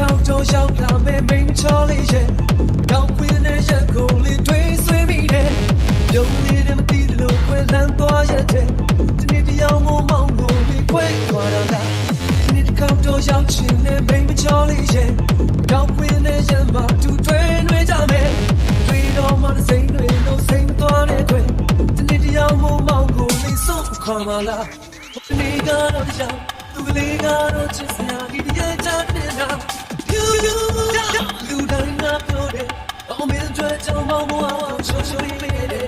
ခေါင်းတို့ရောက်လာမဲ့မင်းချော်လေးရဲ့ကောင်းဝင်တဲ့ရက်ကိုလေးတွေးဆွေးမိတယ်ရုံလေးနဲ့မတည်လို့ခွဲလန်းသွားရတဲ့ဒီနေ့တယောက်မှမောင်းလို့ပြီးခွဲသွားတော့လားဒီနေ့ခေါင်းတို့ရောက်ချင်တဲ့မင်းချော်လေးရဲ့ကောင်းဝင်တဲ့ရက်မှာသူတွဲနှွေးကြမယ်တွေးတော့မှစိမ့်တွေလို့စိမ့်သွားတဲ့အတွက်ဒီနေ့တယောက်မှမောင်းကိုလေးဆုံးခေါ်မလားဒီနေ့ကတော့တယောက်သူကလေးကတော့ချစ်စရာ အောင်မင်းတို့ကြောင့်မောင်းမအောင်ချိုးချိုးလေးနေ